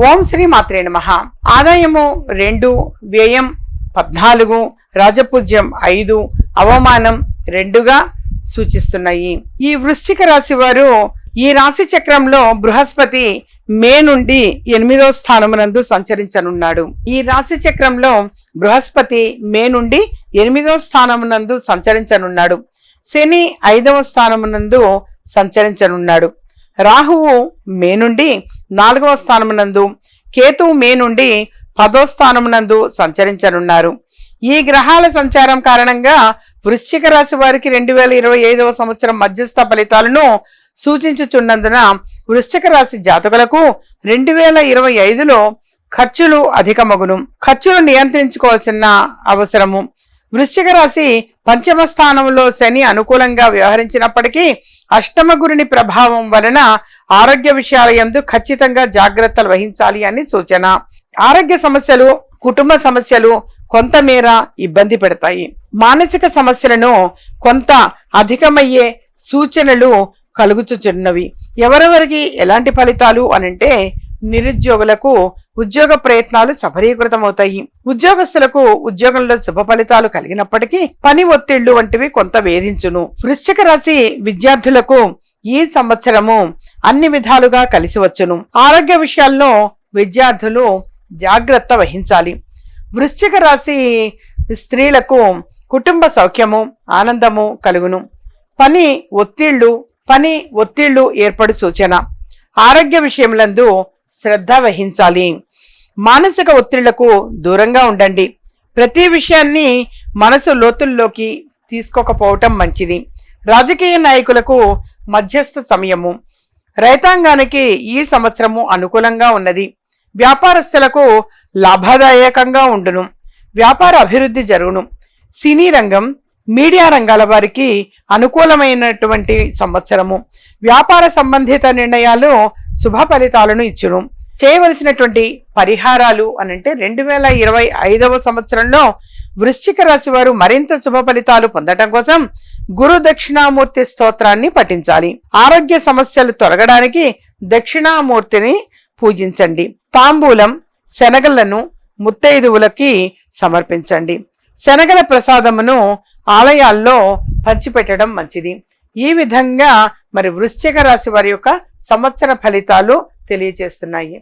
ఓం శ్రీ మాత్రే నమ. ఆదాయము రెండు వ్యయం పద్నాలుగు రాజపూజ్యం ఐదు అవమానం రెండుగా సూచిస్తున్నాయి. ఈ వృశ్చిక రాశి వారు ఈ రాశి చక్రంలో బృహస్పతి మే నుండి ఎనిమిదో స్థానమునందు సంచరించనున్నాడు. ఈ రాశి చక్రంలో బృహస్పతి మే నుండి ఎనిమిదో స్థానమునందు సంచరించనున్నాడు. శని ఐదవ స్థానమునందు సంచరించనున్నాడు. రాహువు మే నుండి నాలుగవ స్థానమునందు కేతువు మే నుండి పదో స్థానమునందు సంచరించనున్నారు. ఈ గ్రహాల సంచారం కారణంగా వృశ్చిక రాశి వారికి రెండు వేల ఇరవై ఐదవ సంవత్సరం మధ్యస్థ ఫలితాలను సూచించుచున్నందున వృశ్చిక రాశి జాతకులకు రెండు వేల ఇరవై ఐదులో ఖర్చులు అధికమగును. ఖర్చులు నియంత్రించుకోవాల్సిన అవసరము. వృశ్చిక రాశి పంచమ స్థానంలో శని అనుకూలంగా వ్యవహరించినప్పటికీ అష్టమ గురుని ప్రభావం వలన ఆరోగ్య విషయాల యందు ఖచ్చితంగా జాగ్రత్తలు వహించాలి అని సూచన. ఆరోగ్య సమస్యలు కుటుంబ సమస్యలు కొంతమేర ఇబ్బంది పెడతాయి. మానసిక సమస్యలను కొంత అధికమయ్యే సూచనలు కలుగుచుచున్నవి. ఎవరెవరికి ఎలాంటి ఫలితాలు అనంటే నిరుద్యోగులకు ఉద్యోగ ప్రయత్నాలు సఫలీకృతమవుతాయి. ఉద్యోగస్తులకు ఉద్యోగంలో శుభ ఫలితాలు కలిగినప్పటికీ పని ఒత్తిళ్ళు వంటివి కొంత వేధించును. వృశ్చిక రాశి విద్యార్థులకు ఈ సంవత్సరము అన్ని విధాలుగా కలిసి వచ్చును. ఆరోగ్య విషయాల్లో విద్యార్థులు జాగ్రత్త వహించాలి. వృశ్చిక రాశి స్త్రీలకు కుటుంబ సౌఖ్యము ఆనందము కలుగును. పని ఒత్తిళ్ళు పని ఒత్తిళ్ళు ఏర్పడు సూచన. ఆరోగ్య విషయములందు శ్రద్ధ వహించాలి. మానసిక ఒత్తిళ్ళకు దూరంగా ఉండండి. ప్రతి విషయాన్ని మనసు లోతుల్లోకి తీసుకోకపోవటం మంచిది. రాజకీయ నాయకులకు మధ్యస్థ సమయము. రైతాంగానికి ఈ సంవత్సరము అనుకూలంగా ఉన్నది. వ్యాపారస్తులకు లాభదాయకంగా ఉండును. వ్యాపార అభివృద్ధి జరుగును. సినీ రంగం మీడియా రంగాల వారికి అనుకూలమైనటువంటి సంవత్సరము. వ్యాపార సంబంధిత నిర్ణయాలు శుభ ఫలితాలను ఇచ్చును. చేయవలసినటువంటి పరిహారాలు అనంటే రెండు వేల ఇరవై ఐదవ సంవత్సరంలో వృశ్చిక రాశి వారు మరింత శుభ ఫలితాలు పొందటం కోసం గురు దక్షిణామూర్తి స్తోత్రాన్ని పఠించాలి. ఆరోగ్య సమస్యలు తొలగడానికి దక్షిణామూర్తిని పూజించండి. తాంబూలం శనగలను ముత్తైదువులకి సమర్పించండి. శనగల ప్రసాదమును ఆలయాల్లో పంచిపెట్టడం మంచిది. ఈ విధంగా మరి వృశ్చిక రాశి వారి యొక్క సంవత్సర ఫలితాలు తెలియజేస్తున్నాయి.